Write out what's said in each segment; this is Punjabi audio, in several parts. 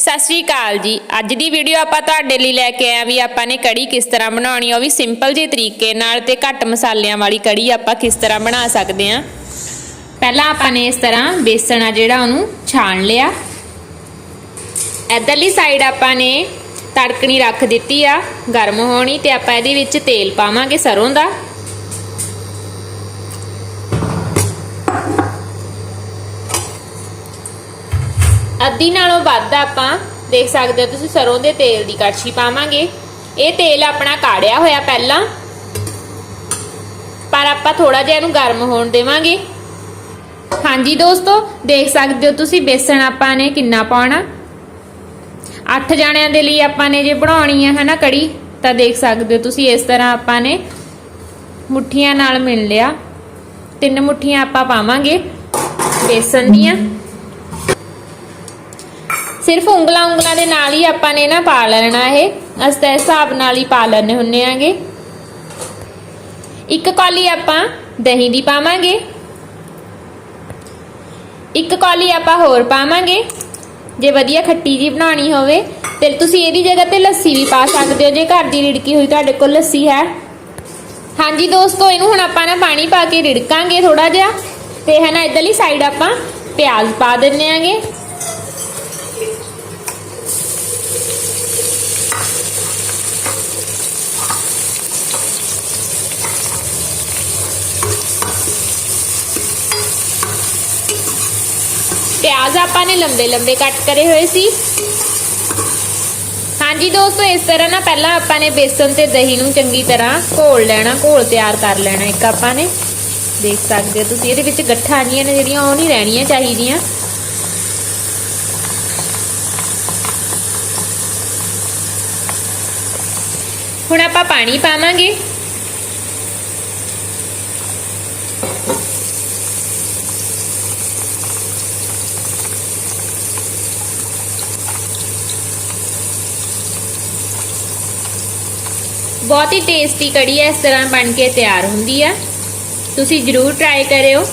ਸਤਿ ਸ਼੍ਰੀ ਅਕਾਲ ਜੀ। ਅੱਜ ਦੀ ਵੀਡੀਓ ਆਪਾਂ ਤੁਹਾਡੇ ਲਈ ਲੈ ਕੇ ਆਏ ਆ ਵੀ ਆਪਾਂ ਨੇ ਕੜੀ ਕਿਸ ਤਰ੍ਹਾਂ ਬਣਾਉਣੀ ਉਹ ਵੀ ਸਿੰਪਲ ਜਿਹੇ ਤਰੀਕੇ ਨਾਲ ਤੇ ਘੱਟ ਮਸਾਲਿਆਂ ਵਾਲੀ ਕੜੀ ਆਪਾਂ ਕਿਸ ਤਰ੍ਹਾਂ ਬਣਾ ਸਕਦੇ ਆ। ਪਹਿਲਾਂ ਆਪਾਂ ਨੇ ਇਸ ਤਰ੍ਹਾਂ ਬੇਸਣ ਆ ਜਿਹੜਾ ਉਹਨੂੰ ਛਾਣ ਲਿਆ। ਇਧਰਲੀ ਸਾਈਡ ਆਪਾਂ ਨੇ ਤੜਕਣੀ ਰੱਖ ਦਿੱਤੀ ਆ, ਗਰਮ ਹੋਣੀ ਤੇ ਆਪਾਂ ਇਹਦੇ ਵਿੱਚ ਤੇਲ ਪਾਵਾਂਗੇ ਸਰੋਂ ਦਾ। ਅੱਧੀ ਨਾਲੋਂ ਵੱਧ ਆਪਾਂ ਦੇਖ ਸਕਦੇ ਹੋ ਤੁਸੀਂ ਸਰੋਂ ਦੇ ਤੇਲ ਦੀ ਕੜਛੀ ਪਾਵਾਂਗੇ। ਇਹ ਤੇਲ ਆਪਣਾ ਕਾੜਿਆ ਹੋਇਆ ਪਹਿਲਾਂ। ਪਰ ਆਪਾਂ ਥੋੜਾ ਜਿਹਾ ਇਹਨੂੰ ਗਰਮ ਹੋਣ ਦੇਵਾਂਗੇ। ਹਾਂਜੀ ਦੋਸਤੋ, ਦੇਖ ਸਕਦੇ ਹੋ ਤੁਸੀਂ ਬੇਸਣ ਆਪਾਂ ਨੇ ਕਿੰਨਾ ਪਾਉਣਾ। 8 ਜਣਿਆਂ ਦੇ ਲਈ ਆਪਾਂ ਨੇ ਜੇ ਬਣਾਉਣੀ ਹੈ ਹਨਾ ਕੜੀ, ਤਾਂ ਦੇਖ ਸਕਦੇ ਹੋ ਤੁਸੀਂ ਇਸ ਤਰ੍ਹਾਂ ਆਪਾਂ ਨੇ ਮੁੱਠੀਆਂ ਨਾਲ ਮਿਲ ਲਿਆ। ਤਿੰਨ ਮੁੱਠੀਆਂ ਆਪਾਂ ਪਾਵਾਂਗੇ ਬੇਸਣ ਦੀਆਂ। ਸਿਰਫ ਉਂਗਲਾਂ ਉਂਗਲਾਂ ਦੇ ਨਾਲ ਹੀ ਆਪਾਂ ਨੇ ਨਾ ਪਾ ਲੈਣਾ ਇਹ। ਅਸੀਂ ਤਾਂ ਹਿਸਾਬ ਨਾਲ ਹੀ ਪਾ ਲੈਣੇ ਹੁੰਨੇ ਆਂਗੇ। ਇੱਕ ਕੌਲੀ ਆਪਾਂ ਦਹੀਂ ਦੀ ਪਾਵਾਂਗੇ। ਇੱਕ ਕੌਲੀ ਆਪਾਂ ਹੋਰ ਪਾਵਾਂਗੇ। ਜੇ ਵਧੀਆ ਖੱਟੀ ਜੀ ਬਣਾਉਣੀ ਹੋਵੇ ਤੇ ਤੁਸੀਂ ਇਹਦੀ ਜਗ੍ਹਾ ਤੇ ਲੱਸੀ ਵੀ ਪਾ ਸਕਦੇ ਹੋ। ਜੇ ਘਰ ਦੀ ਰਿੜਕੀ ਹੋਈ ਤੁਹਾਡੇ ਕੋਲ ਲੱਸੀ ਹੈ। ਹਾਂਜੀ ਦੋਸਤੋ, ਇਹਨੂੰ ਹੁਣ ਆਪਾਂ ਨਾ ਪਾਣੀ ਪਾ ਕੇ ਰਿੜਕਾਂਗੇ ਥੋੜਾ ਜਿਹਾ। ਤੇ ਹੈ ਨਾ, ਇਧਰਲੀ ਸਾਈਡ ਆਪਾਂ ਪਿਆਜ਼ ਪਾ ਦਿੰਨੇ ਆਂਗੇ। ਪਿਆਜ਼ ਆਪਾਂ ਨੇ ਲੰਬੇ ਲੰਬੇ ਕੱਟ ਕਰੇ ਹੋਏ ਸੀ। ਹਾਂਜੀ ਦੋਸਤੋ, ਇਸ ਤਰ੍ਹਾਂ ਨਾ ਪਹਿਲਾਂ ਆਪਾਂ ਨੇ ਬੇਸਨ ਤੇ ਦਹੀਂ ਨੂੰ ਚੰਗੀ ਤਰ੍ਹਾਂ ਘੋਲ ਲੈਣਾ, ਘੋਲ ਤਿਆਰ ਕਰ ਲੈਣਾ ਇੱਕ ਆਪਾਂ ਨੇ। ਦੇਖ ਸਕਦੇ ਹੋ ਤੁਸੀਂ, ਇਹਦੇ ਵਿੱਚ ਗੱਠਾਂ ਜੀਆਂ ਨੇ ਜਿਹੜੀਆਂ, ਉਹ ਨਹੀਂ ਰਹਿਣੀਆਂ ਚਾਹੀਦੀਆਂ। ਹੁਣ ਆਪਾਂ ਪਾਣੀ ਪਾਵਾਂਗੇ। ਬਹੁਤ ਹੀ ਟੇਸਟੀ ਕੜੀ ਹੈ, ਇਸ ਤਰ੍ਹਾਂ ਬਣ ਕੇ ਤਿਆਰ ਹੁੰਦੀ ਆ। ਤੁਸੀਂ ਜਰੂਰ ਟਰਾਈ ਕਰਿਓ।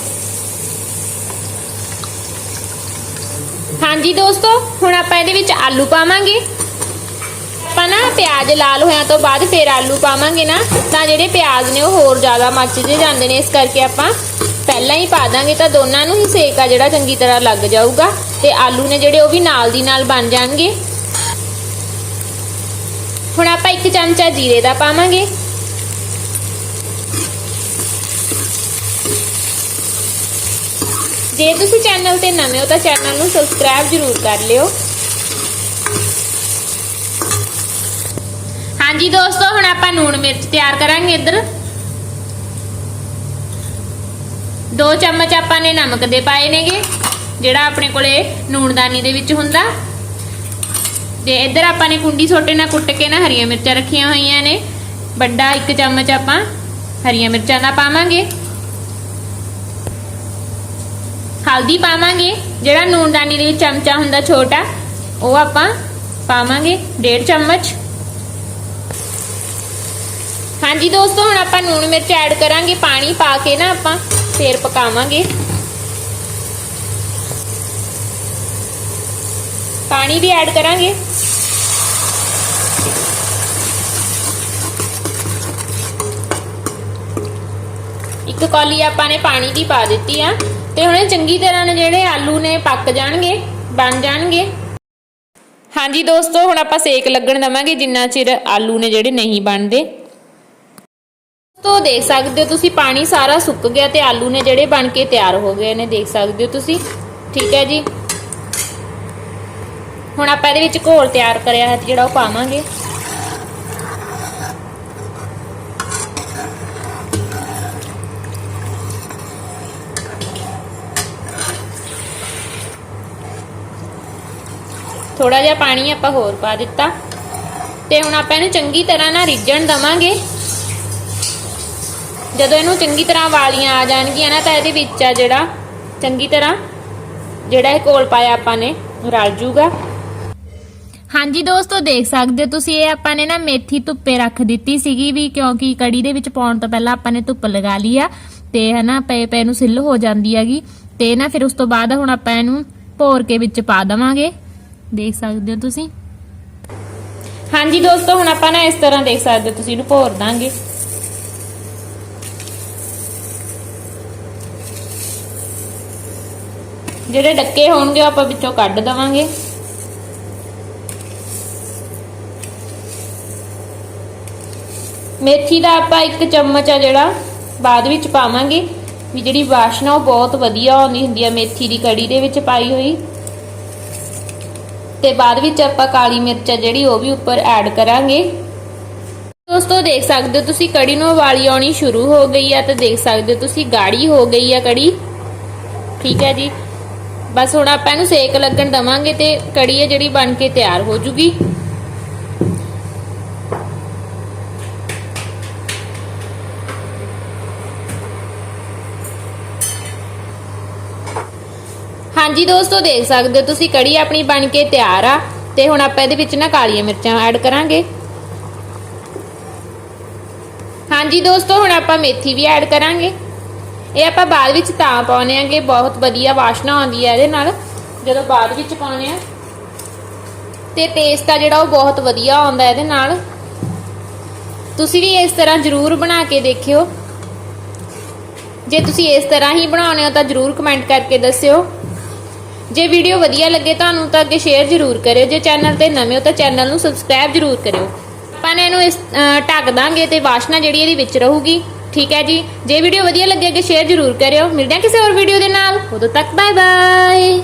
ਹਾਂਜੀ ਦੋਸਤੋ, ਹੁਣ ਆਪਾਂ ਇਹਦੇ ਵਿੱਚ ਆਲੂ ਪਾਵਾਂਗੇ। ਆਪਾਂ ਨਾ ਪਿਆਜ਼ ਲਾਲ ਹੋਇਆ ਤੋਂ ਬਾਅਦ ਫਿਰ ਆਲੂ ਪਾਵਾਂਗੇ ਨਾ, ਤਾਂ ਜਿਹੜੇ ਪਿਆਜ਼ ਨੇ ਉਹ ਹੋਰ ਜ਼ਿਆਦਾ ਮੱਚ ਜੇ ਜਾਂਦੇ ਨੇ, ਇਸ ਕਰਕੇ ਆਪਾਂ ਪਹਿਲਾਂ ਹੀ ਪਾ ਦਾਂਗੇ, ਤਾਂ ਦੋਨਾਂ ਨੂੰ ਹੀ ਸੇਕ ਆ ਜਿਹੜਾ ਚੰਗੀ ਤਰ੍ਹਾਂ ਲੱਗ ਜਾਊਗਾ। ਤੇ ਆਲੂ ਨੇ ਜਿਹੜੇ ਉਹ ਵੀ ਨਾਲ ਦੀ ਨਾਲ ਬਣ ਜਾਣਗੇ। ਹੁਣ ਆਪਾਂ ਇੱਕ ਚਮਚਾ ਜੀਰੇ ਦਾ ਪਾਵਾਂਗੇ। ਜੇ ਤੁਸੀਂ ਚੈਨਲ ਤੇ ਨਵੇਂ ਹੋ ਤਾਂ ਚੈਨਲ ਨੂੰ ਸਬਸਕ੍ਰਾਈਬ ਜ਼ਰੂਰ ਕਰ ਲਿਓ। ਹਾਂਜੀ ਦੋਸਤੋ, ਹੁਣ ਆਪਾਂ ਨੂਣ ਮਿਰਚ ਤਿਆਰ ਕਰਾਂਗੇ ਇੱਧਰ। ਦੋ ਚਮਚ ਆਪਾਂ ਨੇ ਨਮਕ ਦੇ ਪਾਏ ਨੇਗੇ, ਜਿਹੜਾ ਆਪਣੇ ਕੋਲੇ ਨੂਣਦਾਨੀ ਦੇ ਵਿੱਚ ਹੁੰਦਾ। ਤੇ ਇੱਧਰ ਆਪਾਂ ਨੇ ਕੁੰਡੀ ਛੋਟੇ ਨਾਲ ਕੁੱਟ ਕੇ ਨਾ ਹਰੀਆਂ ਮਿਰਚਾਂ ਰੱਖੀਆਂ ਹੋਈਆਂ ਨੇ। ਵੱਡਾ ਇੱਕ ਚਮਚ ਆਪਾਂ ਹਰੀਆਂ ਮਿਰਚਾਂ ਦਾ ਪਾਵਾਂਗੇ। ਹਲਦੀ ਪਾਵਾਂਗੇ, ਜਿਹੜਾ ਨੂਨਦਾਨੀ ਦੇ ਵਿੱਚ ਚਮਚਾ ਹੁੰਦਾ ਛੋਟਾ, ਉਹ ਆਪਾਂ ਪਾਵਾਂਗੇ 1.5 ਚਮਚ। ਹਾਂਜੀ ਦੋਸਤੋ, ਹੁਣ ਆਪਾਂ ਨੂਣ ਮਿਰਚ ਐਡ ਕਰਾਂਗੇ, ਪਾਣੀ ਪਾ ਕੇ ਨਾ ਆਪਾਂ ਫੇਰ ਪਕਾਵਾਂਗੇ। ਪਾਣੀ ਵੀ ਐਡ ਕਰਾਂਗੇ। ਇੱਕ ਕੌਲੀ ਆਪਾਂ ਨੇ ਪਾਣੀ ਦੀ ਪਾ ਦਿੱਤੀ ਆ ਤੇ ਹੁਣ ਚੰਗੀ ਤਰ੍ਹਾਂ ਨਾਲ ਜਿਹੜੇ ਆਲੂ ਨੇ ਪੱਕ ਜਾਣਗੇ, ਬਣ ਜਾਣਗੇ। ਹਾਂਜੀ ਦੋਸਤੋ, ਹੁਣ ਆਪਾਂ ਸੇਕ ਲੱਗਣ ਦਵਾਂਗੇ ਜਿੰਨਾ ਚਿਰ ਆਲੂ ਨੇ ਜਿਹੜੇ ਨਹੀਂ ਬਣਦੇ। ਤੋ ਦੇਖ ਸਕਦੇ ਹੋ ਤੁਸੀਂ ਪਾਣੀ ਸਾਰਾ ਸੁੱਕ ਗਿਆ ਤੇ ਆਲੂ ਨੇ ਜਿਹੜੇ ਬਣ ਕੇ ਤਿਆਰ ਹੋ ਗਏ ਨੇ। ਦੇਖ ਸਕਦੇ ਹੋ ਤੁਸੀਂ। ਠੀਕ ਹੈ ਜੀ। ਹੁਣ ਆਪਾਂ ਇਹਦੇ ਵਿੱਚ ਘੋਲ ਤਿਆਰ ਕਰਿਆ ਹੈ ਜਿਹੜਾ ਉਹ ਪਾਵਾਂਗੇ। ਥੋੜਾ ਜਿਹਾ ਪਾਣੀ ਆਪਾਂ ਹੋਰ ਪਾ ਦਿੱਤਾ। ਤੇ ਹੁਣ ਆਪਾਂ ਇਹਨੂੰ ਚੰਗੀ ਤਰ੍ਹਾਂ ਨਾਲ ਰਿੱਝਣ ਦਵਾਂਗੇ। ਜਦੋਂ ਇਹਨੂੰ ਚੰਗੀ ਤਰ੍ਹਾਂ ਵਾਲੀਆਂ ਆ ਜਾਣਗੀਆਂ ਨਾ ਤਾਂ ਇਹਦੇ ਵਿੱਚ ਆ ਜਿਹੜਾ ਚੰਗੀ ਤਰ੍ਹਾਂ ਜਿਹੜਾ ਇਹ ਕੋਲ ਪਾਇਆ ਆਪਾਂ ਨੇ, ਰਲ ਜੂਗਾ। ਹਾਂਜੀ ਦੋਸਤੋ, ਦੇਖ ਸਕਦੇ ਹੋ ਤੁਸੀਂ, ਇਹ ਆਪਾਂ ਨੇ ਨਾ ਮੇਥੀ ਧੁੱਪੇ ਰੱਖ ਦਿੱਤੀ ਸੀਗੀ ਵੀ ਕਿਉਂਕਿ ਕੜੀ ਦੇ ਵਿੱਚ ਪਾਉਣ ਤੋਂ ਪਹਿਲਾਂ ਆਪਾਂ ਨੇ ਧੁੱਪ ਲਗਾ ਲਈ ਆ ਤੇ ਹਨਾ, ਪਏ ਪਏ ਨੂੰ ਸਿੱਲ ਹੋ ਜਾਂਦੀ ਹੈਗੀ। ਤੇ ਨਾ ਫਿਰ ਉਸ ਤੋਂ ਬਾਅਦ ਹੁਣ ਆਪਾਂ ਇਹਨੂੰ ਭੋਰ ਕੇ ਵਿੱਚ ਪਾ ਦਵਾਂਗੇ। ਦੇਖ ਸਕਦੇ ਹੋ ਤੁਸੀਂ? ਹਾਂਜੀ ਦੋਸਤੋ, ਹੁਣ ਆਪਾਂ ਨਾ ਇਸ ਤਰ੍ਹਾਂ ਦੇਖ ਸਕਦੇ ਹੋ ਤੁਸੀਂ, ਇਹਨੂੰ ਭੋਰ ਦਾਂਗੇ। ਜਿਹੜੇ ਡੱਕੇ ਹੋਣਗੇ ਆਪਾਂ ਵਿੱਚੋਂ ਕੱਢ ਦਵਾਂਗੇ। ਮੇਥੀ ਦਾ ਆਪਾਂ ਇੱਕ ਚਮਚ ਆ ਜਿਹੜਾ ਬਾਅਦ ਵਿੱਚ ਪਾਵਾਂਗੇ। ਵੀ ਜਿਹੜੀ ਵਾਸ਼ਨਾ ਉਹ ਬਹੁਤ ਵਧੀਆ ਆਉਂਦੀ ਹੁੰਦੀ ਆ ਮੇਥੀ ਦੀ ਕੜੀ ਦੇ ਵਿੱਚ ਪਾਈ ਹੋਈ। ਤੇ ਬਾਅਦ ਵਿੱਚ ਆਪਾਂ ਕਾਲੀ ਮਿਰਚ ਆ ਜਿਹੜੀ ਉਹ ਵੀ ਉੱਪਰ ਐਡ ਕਰਾਂਗੇ। ਦੋਸਤੋ, ਦੇਖ ਸਕਦੇ ਹੋ ਤੁਸੀਂ ਕੜੀ ਨੂੰ ਉਬਾਲੀ ਆਉਣੀ ਸ਼ੁਰੂ ਹੋ ਗਈ ਆ ਤੇ ਦੇਖ ਸਕਦੇ ਹੋ ਤੁਸੀਂ ਗਾੜੀ ਹੋ ਗਈ ਆ ਕੜੀ। ਠੀਕ ਹੈ ਜੀ। ਬਸ ਹੁਣ ਆਪਾਂ ਇਹਨੂੰ ਸੇਕ ਲੱਗਣ ਦਵਾਂਗੇ ਤੇ ਕੜੀ ਹੈ ਜਿਹੜੀ ਬਣ ਕੇ ਤਿਆਰ ਹੋ ਜੂਗੀ। ਹਾਂਜੀ ਦੋਸਤੋ, ਦੇਖ ਸਕਦੇ ਹੋ ਤੁਸੀਂ ਕੜੀ ਆਪਣੀ ਬਣ ਕੇ ਤਿਆਰ ਆ। ਤੇ ਹੁਣ ਆਪਾਂ ਇਹਦੇ ਵਿੱਚ ਨਾ ਕਾਲੀਆਂ ਮਿਰਚਾਂ ਐਡ ਕਰਾਂਗੇ। ਹਾਂਜੀ ਦੋਸਤੋ, ਹੁਣ ਆਪਾਂ ਮੇਥੀ ਵੀ ਐਡ ਕਰਾਂਗੇ। ਇਹ ਆਪਾਂ ਬਾਅਦ ਵਿੱਚ ਤਾਂ ਪਾਉਨੇ ਆਂਗੇ ਬਹੁਤ ਵਧੀਆ ਵਾਸ਼ਨਾ ਆਉਂਦੀ ਹੈ ਇਹਦੇ ਨਾਲ, ਜਦੋਂ ਬਾਅਦ ਵਿੱਚ ਪਾਉਨੇ ਆ। ਤੇ ਟੇਸਟ ਆ ਜਿਹੜਾ ਉਹ ਬਹੁਤ ਵਧੀਆ ਆਉਂਦਾ ਇਹਦੇ ਨਾਲ। ਤੁਸੀਂ ਵੀ ਇਸ ਤਰ੍ਹਾਂ ਜ਼ਰੂਰ ਬਣਾ ਕੇ ਦੇਖਿਓ। ਜੇ ਤੁਸੀਂ ਇਸ ਤਰ੍ਹਾਂ ਹੀ ਬਣਾਉਣੇ ਹੋ ਤਾਂ ਜ਼ਰੂਰ ਕਮੈਂਟ ਕਰਕੇ ਦੱਸਿਓ। ਜੇ ਵੀਡੀਓ ਵਧੀਆ ਲੱਗੇ ਤੁਹਾਨੂੰ ਤਾਂ ਅੱਗੇ ਸ਼ੇਅਰ ਜ਼ਰੂਰ ਕਰਿਓ, ਜੇ ਚੈਨਲ ਤੇ ਨਵੇਂ ਹੋ ਤਾਂ ਚੈਨਲ ਨੂੰ ਸਬਸਕ੍ਰਾਈਬ ਜ਼ਰੂਰ ਕਰਿਓ। ਆਪਾਂ ਨੇ ਇਹਨੂੰ ਇਸ ਢੱਕ ਦਾਂਗੇ ਤੇ ਵਾਸ਼ਨਾ ਜਿਹੜੀ ਇਹਦੀ ਵਿੱਚ ਰਹੂਗੀ, ਠੀਕ ਹੈ ਜੀ? ਜੇ ਵੀਡੀਓ ਵਧੀਆ ਲੱਗੇ ਅੱਗੇ ਸ਼ੇਅਰ ਜ਼ਰੂਰ ਕਰਿਓ। ਮਿਲਦੇ ਹਾਂ ਕਿਸੇ ਹੋਰ ਵੀਡੀਓ ਦੇ ਨਾਲ। ਉਦੋਂ ਤੱਕ ਬਾਏ ਬਾਏ